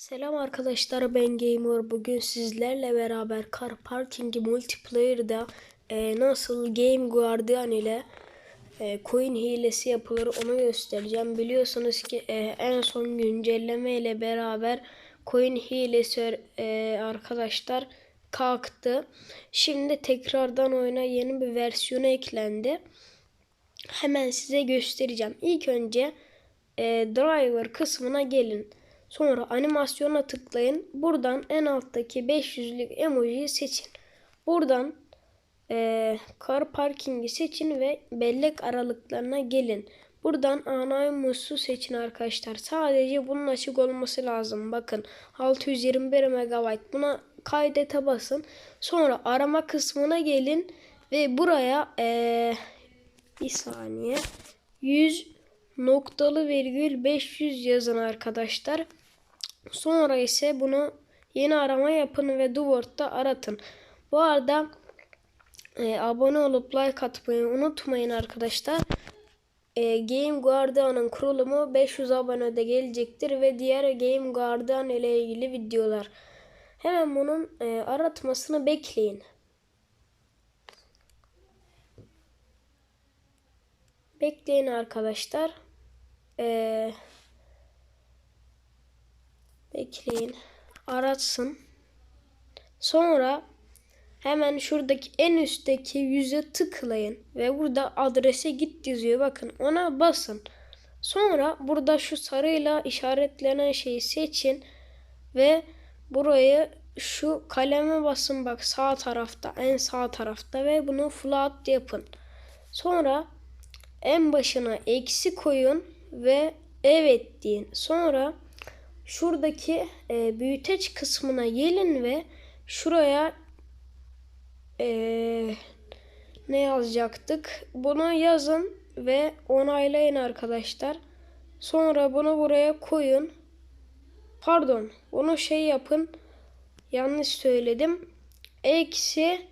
Selam arkadaşlar ben Gamer. Bugün sizlerle beraber Car Parking Multiplayer'da e, nasıl Game Guardian ile e, coin hilesi yapılır onu göstereceğim. Biliyorsunuz ki e, en son güncelleme ile beraber coin hilesi e, arkadaşlar kalktı. Şimdi tekrardan oyuna yeni bir versiyonu eklendi. Hemen size göstereceğim. İlk önce e, driver kısmına gelin. Sonra animasyona tıklayın. Buradan en alttaki 500'lük emojiyi seçin. Buradan e, parking'i seçin ve bellek aralıklarına gelin. Buradan Anonymous'u seçin arkadaşlar. Sadece bunun açık olması lazım. Bakın 621 MB. Buna kaydete basın. Sonra arama kısmına gelin ve buraya e, bir saniye 100 noktalı virgül 500 yazın arkadaşlar. Sonra ise bunu yeni arama yapın ve Duword'da aratın. Bu arada e, abone olup like atmayı unutmayın arkadaşlar. E, Game Guardian'ın kurulumu 500 abonede gelecektir ve diğer Game Guardian ile ilgili videolar. Hemen bunun e, aratmasını bekleyin. Bekleyin arkadaşlar. Eee Bekleyin. Aratsın. Sonra hemen şuradaki en üstteki yüze tıklayın ve burada adrese git yazıyor. Bakın ona basın. Sonra burada şu sarıyla işaretlenen şeyi seçin ve burayı şu kaleme basın bak sağ tarafta en sağ tarafta ve bunu flat yapın. Sonra en başına eksi koyun ve evet deyin. Sonra şuradaki e, büyüteç kısmına gelin ve şuraya e, ne yazacaktık? Bunu yazın ve onaylayın arkadaşlar. Sonra bunu buraya koyun. Pardon, bunu şey yapın. Yanlış söyledim. Eksi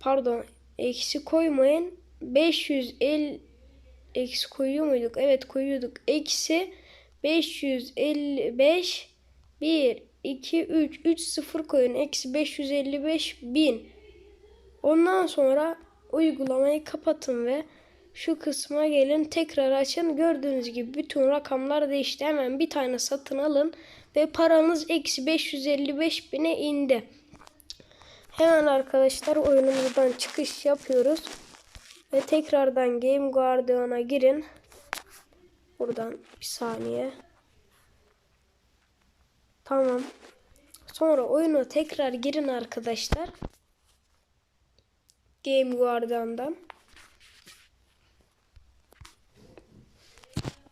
pardon, eksi koymayın. 550 eksi koyuyor muyduk? Evet koyuyorduk. Eksi 555 1 2 3 3 0 koyun. Eksi 555 bin. Ondan sonra uygulamayı kapatın ve şu kısma gelin tekrar açın. Gördüğünüz gibi bütün rakamlar değişti. Hemen bir tane satın alın ve paranız eksi 555 bine indi. Hemen arkadaşlar oyunumuzdan çıkış yapıyoruz. Ve tekrardan Game Guardian'a girin. Buradan bir saniye. Tamam. Sonra oyuna tekrar girin arkadaşlar. Game Guardian'dan.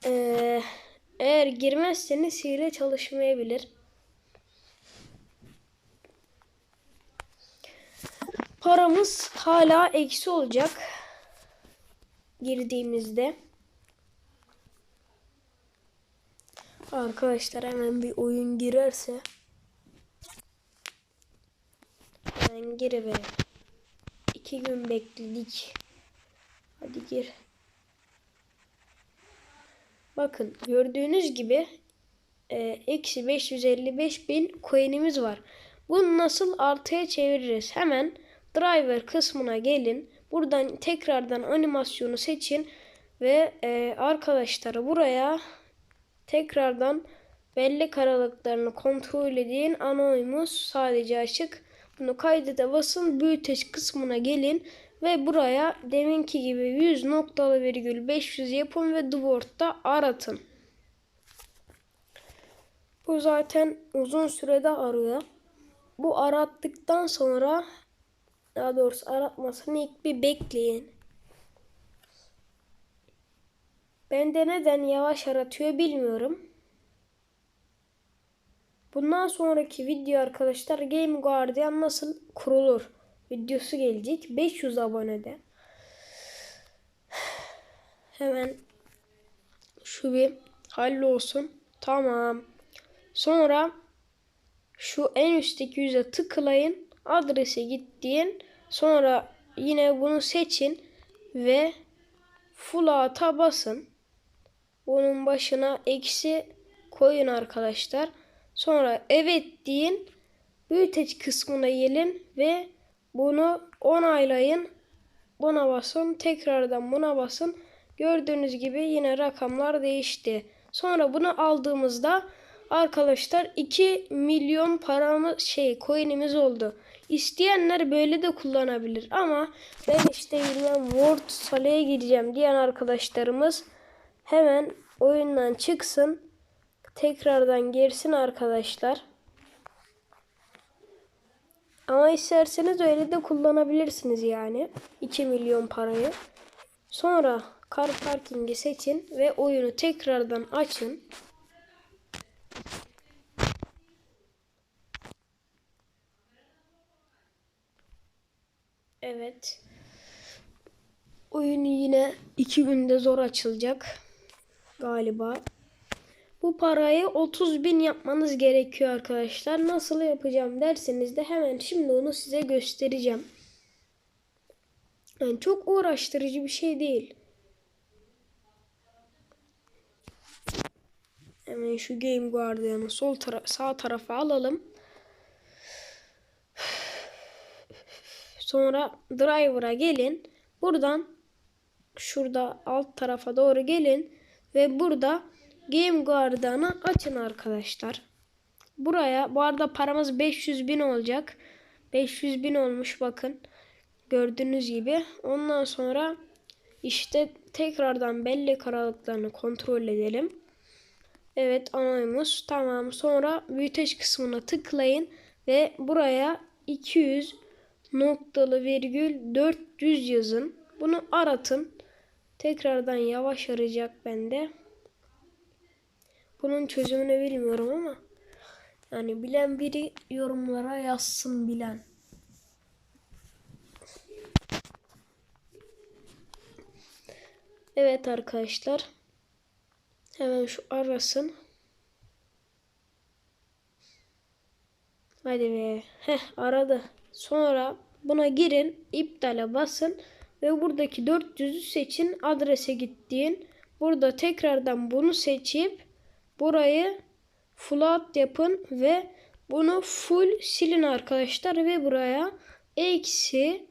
Ee, eğer girmezseniz hile çalışmayabilir. Paramız hala eksi olacak. Girdiğimizde. Arkadaşlar hemen bir oyun girerse hemen gir be. İki gün bekledik. Hadi gir. Bakın gördüğünüz gibi e, eksi 555 bin coin'imiz var. Bunu nasıl artıya çeviririz? Hemen driver kısmına gelin. Buradan tekrardan animasyonu seçin ve e, arkadaşlar buraya Tekrardan bellek aralıklarını kontrol edin. Anonymous sadece açık. Bunu kaydede basın. Büyüteç kısmına gelin. Ve buraya deminki gibi 100 noktalı virgül 500 yapın ve Dwarf'ta aratın. Bu zaten uzun sürede arıyor. Bu arattıktan sonra daha doğrusu aratmasını ilk bir bekleyin. Bende neden yavaş aratıyor bilmiyorum. Bundan sonraki video arkadaşlar Game Guardian nasıl kurulur videosu gelecek. 500 abonede. Hemen şu bir hallolsun. Tamam. Sonra şu en üstteki yüze tıklayın. Adrese gittiğin. Sonra yine bunu seçin ve full ata basın. Bunun başına eksi koyun arkadaşlar. Sonra evet deyin. Büyüteç kısmına gelin ve bunu onaylayın. Buna basın. Tekrardan buna basın. Gördüğünüz gibi yine rakamlar değişti. Sonra bunu aldığımızda arkadaşlar 2 milyon paramız şey coin'imiz oldu. İsteyenler böyle de kullanabilir ama ben işte bilmem Word Sala'ya gideceğim diyen arkadaşlarımız hemen oyundan çıksın. Tekrardan girsin arkadaşlar. Ama isterseniz öyle de kullanabilirsiniz yani. 2 milyon parayı. Sonra Car Parking'i seçin ve oyunu tekrardan açın. Evet. Oyun yine 2 günde zor açılacak. Galiba. Bu parayı 30 bin yapmanız gerekiyor arkadaşlar. Nasıl yapacağım derseniz de hemen şimdi onu size göstereceğim. Yani çok uğraştırıcı bir şey değil. Hemen şu Game Guardian'ı sol tara sağ tarafa alalım. Sonra Driver'a gelin. Buradan şurada alt tarafa doğru gelin ve burada Game Guardian'ı açın arkadaşlar. Buraya bu arada paramız 500 bin olacak. 500 bin olmuş bakın. Gördüğünüz gibi. Ondan sonra işte tekrardan belli aralıklarını kontrol edelim. Evet anayımız tamam. Sonra büyüteç kısmına tıklayın ve buraya 200 noktalı virgül 400 yazın. Bunu aratın. Tekrardan yavaş arayacak bende. Bunun çözümünü bilmiyorum ama yani bilen biri yorumlara yazsın bilen. Evet arkadaşlar. Hemen şu arasın. Hadi be. Heh aradı. Sonra buna girin. iptale basın. Ve buradaki 400'ü seçin. Adrese gittiğin. Burada tekrardan bunu seçip burayı float yapın ve bunu full silin arkadaşlar ve buraya eksi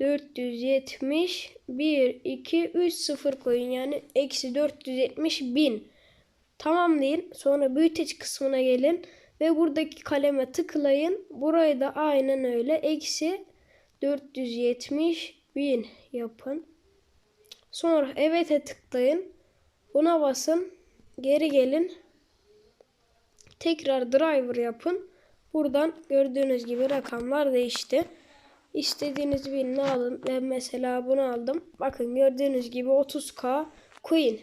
470 1 2 3 0 koyun yani eksi 470 bin tamamlayın sonra büyüteç kısmına gelin ve buradaki kaleme tıklayın burayı da aynen öyle eksi 470 bin yapın sonra evet'e tıklayın buna basın geri gelin tekrar driver yapın buradan gördüğünüz gibi rakamlar değişti İstediğiniz birini alın. Ben mesela bunu aldım. Bakın gördüğünüz gibi 30k coin.